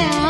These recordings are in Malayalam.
സ്വരരാഗമാ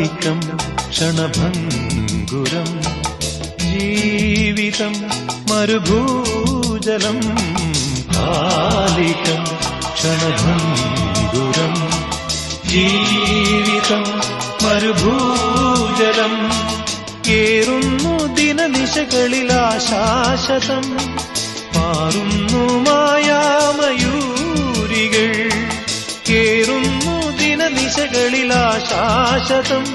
കാലികം ക്ഷണഭംഗുരം ജീവിതം മരുഭൂജലം കാലികം ക്ഷണഭംഗുരം ജീവിതം മരുഭൂജലം കേറുന്നു ദിനനിശകളിലാശാശതം മാറുന്നു മായാമയൂരികൾ ദിനനിശകളിൽ ആശാശതം